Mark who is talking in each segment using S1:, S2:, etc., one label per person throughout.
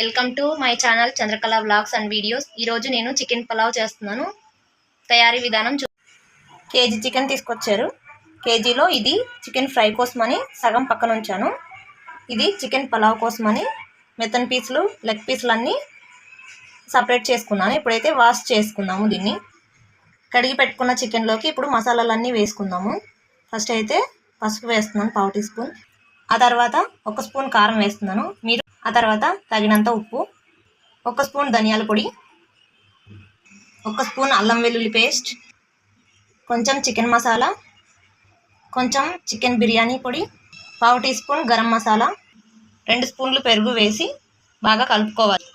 S1: Welcome to my channel Chandrakala vlogs and videos ఈరోజు నేను chicken pulao చేస్తున్నాను. తయారీ విధానం చూ కేజీ చికెన్ తీసుకొచ్చారు. కేజీలో ఇది చికెన్ ఫ్రై కోసమని సగం పక్కన ఉంచాను. ఇది చికెన్ పలావ్ కోసమని మెత్తన్ పీసులు లెగ్ పీసులు అన్నీ సపరేట్ చేసుకున్నాను. ఇప్పుడైతే వాష్ చేసుకుందాము దీన్ని. కడిగి పెట్టుకున్న చికెన్లోకి ఇప్పుడు మసాలాలన్నీ వేసుకుందాము. ఫస్ట్ అయితే పసుపు వేస్తున్నాను పావు టీ స్పూన్. ఆ తర్వాత ఒక స్పూన్ కారం వేస్తున్నాను. మీరు ఆ తర్వాత తగినంత ఉప్పు ఒక స్పూన్ ధనియాల పొడి ఒక స్పూన్ అల్లం వెల్లుల్లి పేస్ట్ కొంచెం చికెన్ మసాలా కొంచెం చికెన్ బిర్యానీ పొడి పావు టీ స్పూన్ గరం మసాలా రెండు స్పూన్లు పెరుగు వేసి బాగా కలుపుకోవాలి.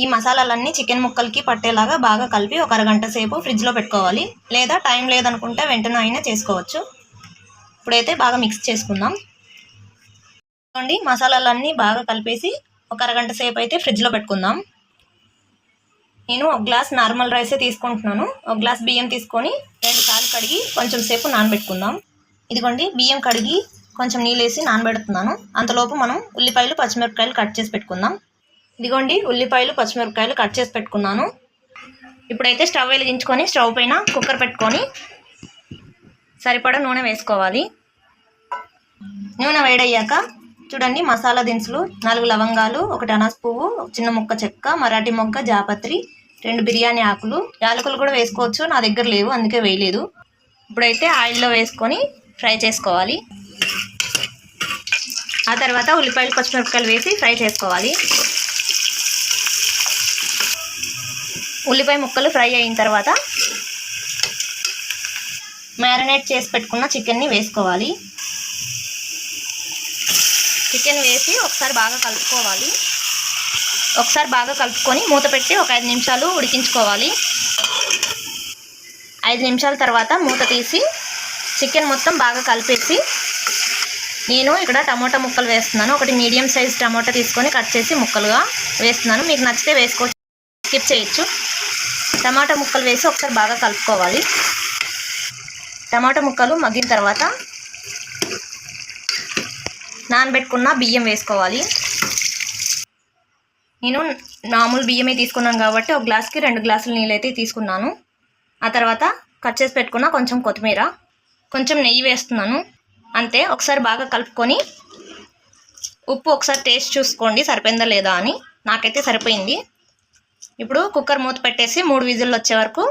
S1: ఈ మసాలాలన్నీ చికెన్ ముక్కలకి పట్టేలాగా బాగా కలిపి ఒక అరగంట సేపు ఫ్రిడ్జ్లో పెట్టుకోవాలి. లేదా టైం లేదనుకుంటే వెంటనే అయినా చేసుకోవచ్చు. ఇప్పుడైతే బాగా మిక్స్ చేసుకుందాం. చూడండి మసాలాలన్నీ బాగా కలిపేసి ఒక అరగంట సేపు అయితే ఫ్రిడ్జ్లో పెట్టుకుందాం. నేను ఒక గ్లాస్ నార్మల్ రైసే తీసుకుంటున్నాను. ఒక గ్లాస్ బియ్యం తీసుకొని రెండు సార్లు కడిగి కొంచెం సేపు నానబెట్టుకుందాం. ఇదిగోండి బియ్యం కడిగి కొంచెం నీళ్ళు వేసి నానబెడుతున్నాను. అంతలోపు మనం ఉల్లిపాయలు పచ్చిమిరపకాయలు కట్ చేసి పెట్టుకుందాం. ఇదిగోండి ఉల్లిపాయలు పచ్చిమిరపకాయలు కట్ చేసి పెట్టుకున్నాను. ఇప్పుడైతే స్టవ్ వెలిగించుకొని స్టవ్ పైన కుక్కర్ పెట్టుకొని సరిపడా నూనె వేసుకోవాలి. నూనె వేడయ్యాక చూడండి మసాలా దినుసులు నాలుగు లవంగాలు ఒకటి అనాస్ పువ్వు చిన్న ముక్క చెక్క మరాఠీ మొగ్గ జాపత్రి రెండు బిర్యానీ ఆకులు. యాలకులు కూడా వేసుకోవచ్చు నా దగ్గర లేవు అందుకే వేయలేదు. ఇప్పుడైతే ఆయిల్లో వేసుకొని ఫ్రై చేసుకోవాలి. ఆ తర్వాత ఉల్లిపాయలు పచ్చిమిరపకాయలు వేసి ఫ్రై చేసుకోవాలి. ఉల్లిపాయ ముక్కలు ఫ్రై అయిన తర్వాత మ్యారినేట్ చేసి పెట్టుకున్న చికెన్ని వేసుకోవాలి. చికెన్ వేసి ఒకసారి బాగా కలుపుకోవాలి. ఒకసారి బాగా కలుపుకొని మూత పెట్టి ఒక ఐదు నిమిషాలు ఉడికించుకోవాలి. ఐదు నిమిషాల తర్వాత మూత తీసి చికెన్ మొత్తం బాగా కలిపేసి నేను ఇక్కడ టమోటా ముక్కలు వేస్తున్నాను. ఒకటి మీడియం సైజ్ టమోటా తీసుకొని కట్ చేసి ముక్కలుగా వేస్తున్నాను. మీకు నచ్చితే వేసుకోవచ్చు స్కిప్ చేయొచ్చు. టమాటా ముక్కలు వేసి ఒకసారి బాగా కలుపుకోవాలి. టమాటా ముక్కలు మగ్గిన తర్వాత నానబెట్టుకున్న బియ్యం వేసుకోవాలి. నేను మామూలు బియ్యమే తీసుకున్నాను కాబట్టి ఒక గ్లాస్కి రెండు గ్లాసుల నీళ్ళైతే తీసుకున్నాను. ఆ తర్వాత కట్ చేసి పెట్టుకున్న కొంచెం కొత్తిమీర కొంచెం నెయ్యి వేస్తున్నాను. అంతే ఒకసారి బాగా కలుపుకొని ఉప్పు ఒకసారి టేస్ట్ చూసుకోండి సరిపోయిందా లేదా అని. నాకైతే సరిపోయింది. ఇప్పుడు కుక్కర్ మూత పెట్టేసి మూడు విజిల్లు వచ్చే వరకు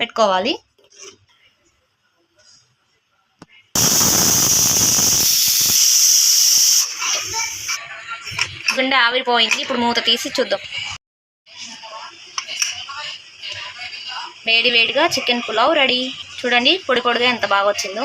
S1: పెట్టుకోవాలి. గుండె ఆవిరిపోయింది. ఇప్పుడు మూత తీసి చూద్దాం. వేడి వేడిగా చికెన్ పులావ్ రెడీ. చూడండి పొడి పొడిగా ఎంత బాగా వచ్చిందో